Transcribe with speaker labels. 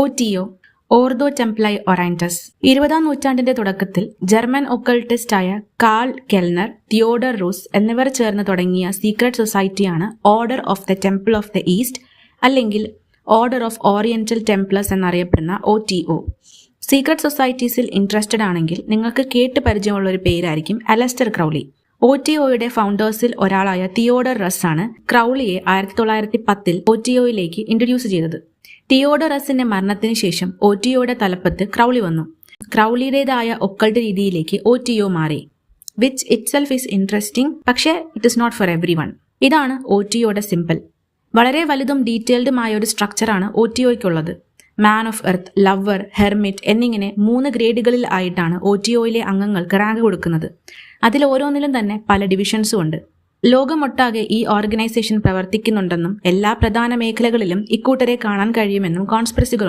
Speaker 1: O T O Ordo Templi Orientis ഇരുപതാം നൂറ്റാണ്ടിന്റെ തുടക്കത്തിൽ ജർമ്മൻ ഒക്കൾട്ടിസ്റ്റായ കാൾ കെൽനർ തിയോഡർ റൂസ് എന്നിവർ ചേർന്ന് തുടങ്ങിയ secret സൊസൈറ്റിയാണ് order of the temple of the east അല്ലെങ്കിൽ ഓർഡർ ഓഫ് ഓറിയന്റൽ ടെംപ്ലസ് എന്നറിയപ്പെടുന്ന ഒ ടി ഒ. സീക്രട്ട് സൊസൈറ്റീസിൽ ഇൻട്രസ്റ്റഡ് ആണെങ്കിൽ നിങ്ങൾക്ക് കേട്ട് പരിചയമുള്ള ഒരു പേരായിരിക്കും അലസ്റ്റർ ക്രൗലി ഒ ടി ഒയുടെ ഫൗണ്ടേഴ്സിൽ ഒരാളായ തിയോഡർ റസ് ആണ് ക്രൗളിയെ ആയിരത്തി തൊള്ളായിരത്തി പത്തിൽ ഒ ടി ഒയിലേക്ക് ഇൻട്രൊഡ്യൂസ് ചെയ്തത്. തിയോഡർ റസിന്റെ മരണത്തിന് ശേഷം ഒ ടി തലപ്പത്ത് ക്രൗളി വന്നു. ക്രൗളിയുടേതായ ഒക്കൾട്ട് രീതിയിലേക്ക് ഒ മാറി. Which itself is interesting പക്ഷേ it is not for every one ഇതാണ് ഒ സിമ്പിൾ വളരെ വലുതും ഡീറ്റെയിൽഡുമായ ഒരു സ്ട്രക്ചറാണ് O T man of earth lover hermit എന്നിങ്ങനെ മൂന്ന് ഗ്രേഡുകളിൽ ആയിട്ടാണ് ഒ ടി അംഗങ്ങൾക്ക് റാങ്ക് കൊടുക്കുന്നത്. അതിൽ ഓരോന്നിലും തന്നെ പല ഡിവിഷൻസും ഉണ്ട്. ലോകമൊട്ടാകെ ഈ ഓർഗനൈസേഷൻ പ്രവർത്തിക്കുന്നുണ്ടെന്നും എല്ലാ പ്രധാന മേഖലകളിലും ഇക്കൂട്ടരെ കാണാൻ കഴിയുമെന്നും കോൺസ്പിറസികൾ